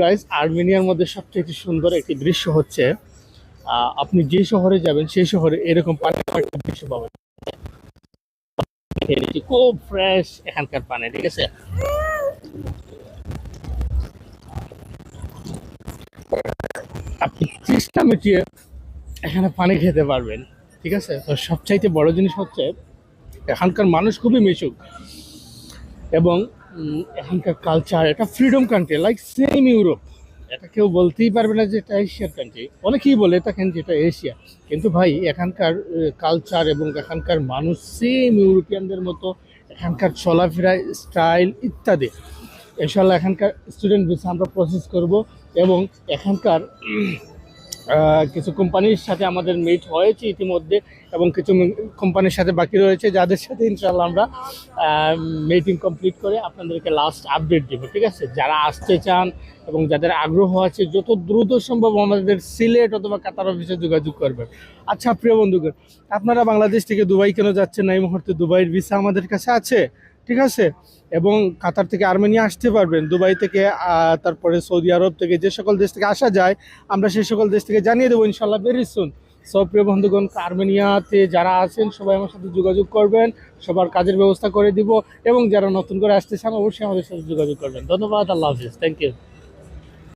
Guys আর্মেনিয়ার মধ্যে সবচেয়ে সুন্দর একটি দৃশ্য হচ্ছে আপনি যে শহরে যাবেন, সেই শহরে এরকম পানি দৃশ্য পাবেন। খুব ফ্রেশ এখানকার পানি, ঠিক আছে? আপনি চেষ্টা মিটিয়ে এখানে পানি খেতে পারবেন, ঠিক আছে? তো সবচাইতে বড় জিনিস হচ্ছে, এখানকার মানুষ খুবই মিশুক। এবং এখানকার কালচার এটা freedom country like same Europe এটা কেউ বলতেই পারবে না যে এটা এশিয়ার কান্ট্রি অনেকেই বলে দেখেন যেটা এশিয়া কিন্তু ভাই, এখানকার কালচার এবং এখানকার মানুষ সেম ইউরোপিয়ানদের মতো, এখানকার চলাফেরা স্টাইল ইত্যাদি। ইনশাল্লাহ এখানকার স্টুডেন্ট ভিসা আমরা প্রসেস করব এবং এখানকার কিছু কোম্পানির সাথে আমাদের মিট হয়েছে ইতিমধ্যে এবং কিছু কোম্পানির সাথে বাকি রয়েছে, যাদের সাথে ইনশাল্লাহ আমরা মিটিং কমপ্লিট করে আপনাদেরকে লাস্ট আপডেট দেবো, ঠিক আছে? যারা আসতে চান এবং যাদের আগ্রহ আছে, যত দ্রুত সম্ভব আমাদের সিলেট অথবা কাতার অফিসে যোগাযোগ করবেন। আচ্ছা প্রিয় বন্ধুগণ, আপনারা বাংলাদেশ থেকে দুবাই কেন যাচ্ছেন এই মুহূর্তে দুবাইয়ের ভিসা আমাদের কাছে আছে। ঠিক আছে? এবং কাতার থেকে আর্মেনিয়া আসতে পারবেন, দুবাই থেকে তারপরে সৌদি আরব থেকে যে সকল দেশ থেকে আসা যায়, আমরা সেই সকল দেশ থেকে জানিয়ে দেবো ইনশাল্লাহ ভেরি সুন সব প্রিয় বন্ধুগণ, আর্মেনিয়াতে যারা আছেন, সবাই আমার সাথে যোগাযোগ করবেন, সবার কাজের ব্যবস্থা করে দিব, এবং যারা নতুন করে আসতে চান, অবশ্যই আমাদের সাথে যোগাযোগ করবেন। ধন্যবাদ, আল্লাহ হাফিজ থ্যাংক ইউ